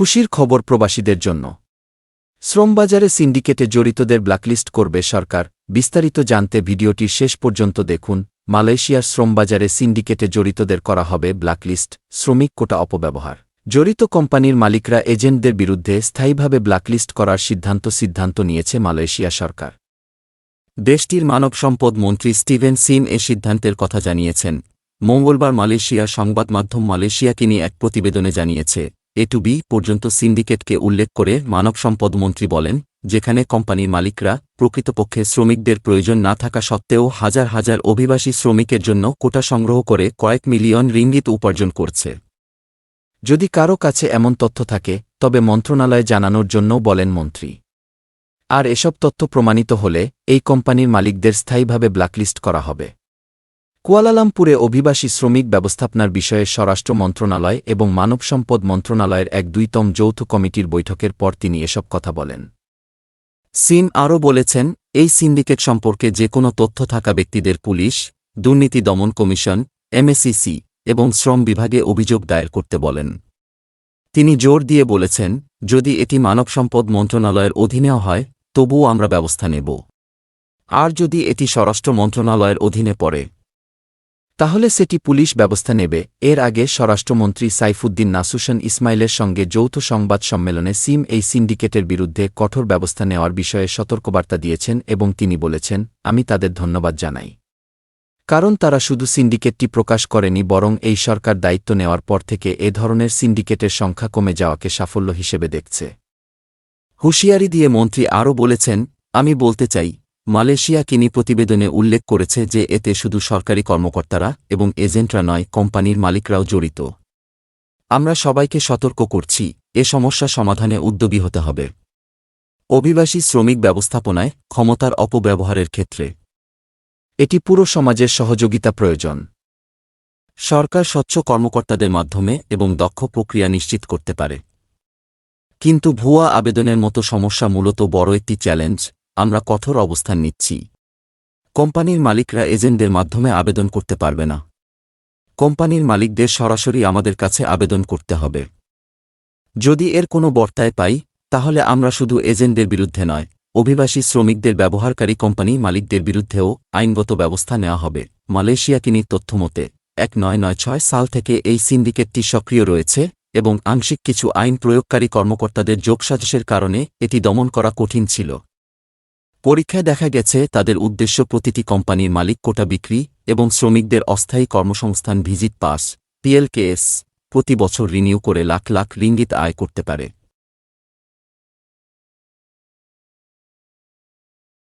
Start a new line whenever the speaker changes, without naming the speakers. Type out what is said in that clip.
খুশির খবর প্রবাসীদের জন্য। শ্রমবাজারে সিন্ডিকেটে জড়িতদের ব্ল্যাকলিস্ট করবে সরকার। বিস্তারিত জানতে ভিডিওটি শেষ পর্যন্ত দেখুন। মালয়েশিয়ার শ্রমবাজারে সিন্ডিকেটে জড়িতদের করা হবে ব্ল্যাকলিস্ট, শ্রমিক কোটা অপব্যবহার। জড়িত কোম্পানির মালিকরা এজেন্টদের বিরুদ্ধে স্থায়ীভাবে ব্ল্যাকলিস্ট করার সিদ্ধান্ত সিদ্ধান্ত নিয়েছে মালয়েশিয়া সরকার। দেশটির মানব সম্পদ মন্ত্রী স্টিভেন সিম এ সিদ্ধান্তের কথা জানিয়েছেন। মঙ্গলবার মালয়েশিয়া সংবাদ মাধ্যম মালয়েশিয়াকে নিয়ে এক প্রতিবেদনে জানিয়েছে এ টু বি পর্যন্ত সিন্ডিকেটকে উল্লেখ করে মানব সম্পদ মন্ত্রী বলেন, যেখানে কোম্পানির মালিকরা প্রকৃতপক্ষে শ্রমিকদের প্রয়োজন না থাকা সত্ত্বেও হাজার হাজার অভিবাসী শ্রমিকের জন্য কোটা সংগ্রহ করে কয়েক মিলিয়ন রিঙ্গিত উপার্জন করছে। যদি কারও কাছে এমন তথ্য থাকে, তবে মন্ত্রণালয়ে জানানোর জন্য বলেন মন্ত্রী। আর এসব তথ্য প্রমাণিত হলে এই কোম্পানির মালিকদের স্থায়ীভাবে ব্ল্যাকলিস্ট করা হবে। কুয়ালালামপুরে অভিবাসী শ্রমিক ব্যবস্থাপনার বিষয়ে স্বরাষ্ট্র মন্ত্রণালয় এবং মানব সম্পদ মন্ত্রণালয়ের এক দুইতম যৌথ কমিটির বৈঠকের পর তিনি এসব কথা বলেন। সিম আরও বলেছেন, এই সিন্ডিকেট সম্পর্কে যে কোনো তথ্য থাকা ব্যক্তিদের পুলিশ, দুর্নীতি দমন কমিশন এমএসিসি এবং শ্রম বিভাগে অভিযোগ দায়ের করতে বলেন। তিনি জোর দিয়ে বলেছেন, যদি এটি মানব সম্পদ মন্ত্রণালয়ের অধীনেও হয়, তবুও আমরা ব্যবস্থা নেব। আর যদি এটি স্বরাষ্ট্র মন্ত্রণালয়ের অধীনে পড়ে তাহলে সেটি পুলিশ ব্যবস্থা নেবে। এর আগে স্বরাষ্ট্রমন্ত্রী সাইফুদ্দিন নাসুশন ইসমাইলের সঙ্গে যৌথ সংবাদ সম্মেলনে সিম এই সিন্ডিকেটের বিরুদ্ধে কঠোর ব্যবস্থা নেওয়ার বিষয়ে সতর্কবার্তা দিয়েছেন এবং তিনি বলেছেন, আমি তাদের ধন্যবাদ জানাই। কারণ তারা শুধু সিন্ডিকেটটি প্রকাশ করেনি, বরং এই সরকার দায়িত্ব নেওয়ার পর থেকে এ ধরনের সিন্ডিকেটের সংখ্যা কমে যাওয়াকে সাফল্য হিসেবে দেখছে। হুঁশিয়ারি দিয়ে মন্ত্রী আরও বলেছেন, আমি বলতে চাই মালয়েশিয়া কিনি প্রতিবেদনে উল্লেখ করেছে যে এতে শুধু সরকারি কর্মকর্তারা এবং এজেন্টরা নয়, কোম্পানির মালিকরাও জড়িত। আমরা সবাইকে সতর্ক করছি, এ সমস্যা সমাধানে উদ্যোগী হতে হবে। অভিবাসী শ্রমিক ব্যবস্থাপনায় ক্ষমতার অপব্যবহারের ক্ষেত্রে। এটি পুরো সমাজের সহযোগিতা প্রয়োজন। সরকার স্বচ্ছ কর্মকর্তাদের মাধ্যমে এবং দক্ষ প্রক্রিয়া নিশ্চিত করতে পারে। কিন্তু ভুয়া আবেদনের মতো সমস্যা মূলত বড় একটি চ্যালেঞ্জ আমরা কঠোর অবস্থান নিচ্ছি। কোম্পানির মালিকরা এজেন্টদের মাধ্যমে আবেদন করতে পারবে না। কোম্পানির মালিকদের সরাসরি আমাদের কাছে আবেদন করতে হবে। যদি এর কোনো বর্তায় পাই, তাহলে আমরা শুধু এজেন্টদের বিরুদ্ধে নয়, অভিবাসী শ্রমিকদের ব্যবহারকারী কোম্পানি মালিকদের বিরুদ্ধেও আইনগত ব্যবস্থা নেওয়া হবে। মালয়েশিয়া কিনির তথ্যমতে এক নয় নয় ছয় সাল থেকে এই সিন্ডিকেটটি সক্রিয় রয়েছে এবং আংশিক কিছু আইন প্রয়োগকারী কর্মকর্তাদের যোগসাজসের কারণে এটি দমন করা কঠিন ছিল। পরীক্ষায় দেখা গেছে, তাদের উদ্দেশ্য প্রতিটি কোম্পানির মালিক কোটা বিক্রি এবং শ্রমিকদের অস্থায়ী কর্মসংস্থান ভিজিট পাস পিএলকেএস প্রতি বছর রিনিউ করে লাখ লাখ রিঙ্গিত আয় করতে পারে।